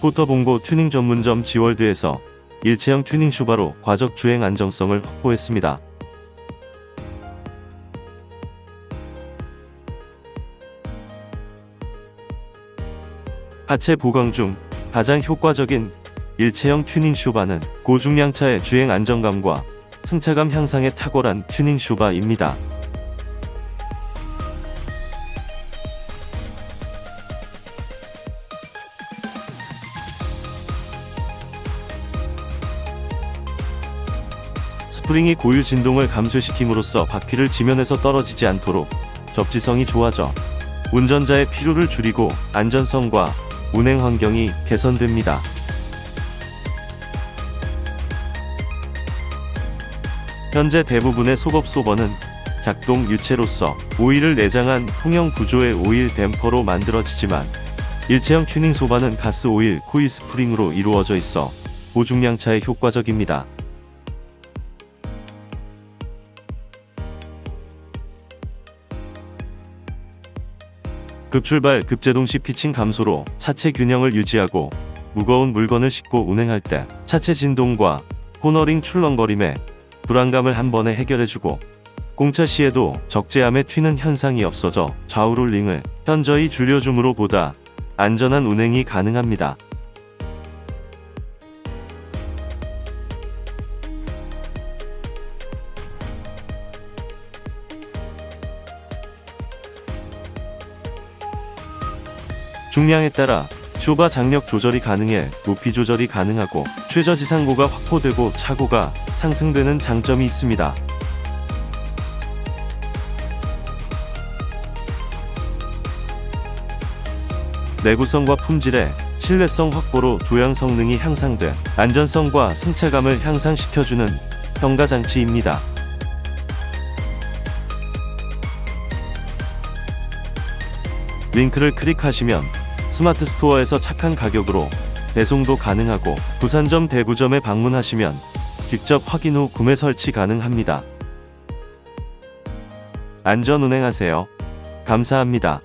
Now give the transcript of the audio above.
포터봉고 튜닝 전문점 지월드에서 일체형 튜닝 슈바로 과적 주행 안정성을 확보했습니다. 하체 보강 중 가장 효과적인 일체형 튜닝 슈바는 고중량차의 주행 안정감과 승차감 향상에 탁월한 튜닝 슈바입니다. 스프링이 고유 진동을 감소시킴으로써 바퀴를 지면에서 떨어지지 않도록 접지성이 좋아져 운전자의 피로를 줄이고 안전성과 운행 환경이 개선됩니다. 현재 대부분의 속업소버는 작동 유체로서 오일을 내장한 통형 구조의 오일 댐퍼로 만들어지지만 일체형 튜닝 소바는 가스 오일 코일 스프링으로 이루어져 있어 고중량차에 효과적입니다. 급출발 급제동 시 피칭 감소로 차체 균형을 유지하고 무거운 물건을 싣고 운행할 때 차체 진동과 코너링 출렁거림에 불안감을 한 번에 해결해주고 공차 시에도 적재함에 튀는 현상이 없어져 좌우 롤링을 현저히 줄여줌으로 보다 안전한 운행이 가능합니다. 중량에 따라 쇼바 장력 조절이 가능해 높이 조절이 가능하고 최저 지상고가 확보되고 차고가 상승되는 장점이 있습니다. 내구성과 품질의 신뢰성 확보로 도양 성능이 향상돼 안전성과 승차감을 향상시켜주는 평가 장치입니다. 링크를 클릭하시면 스마트 스토어에서 착한 가격으로 배송도 가능하고 부산점 대구점에 방문하시면 직접 확인 후 구매 설치 가능합니다. 안전 운행하세요. 감사합니다.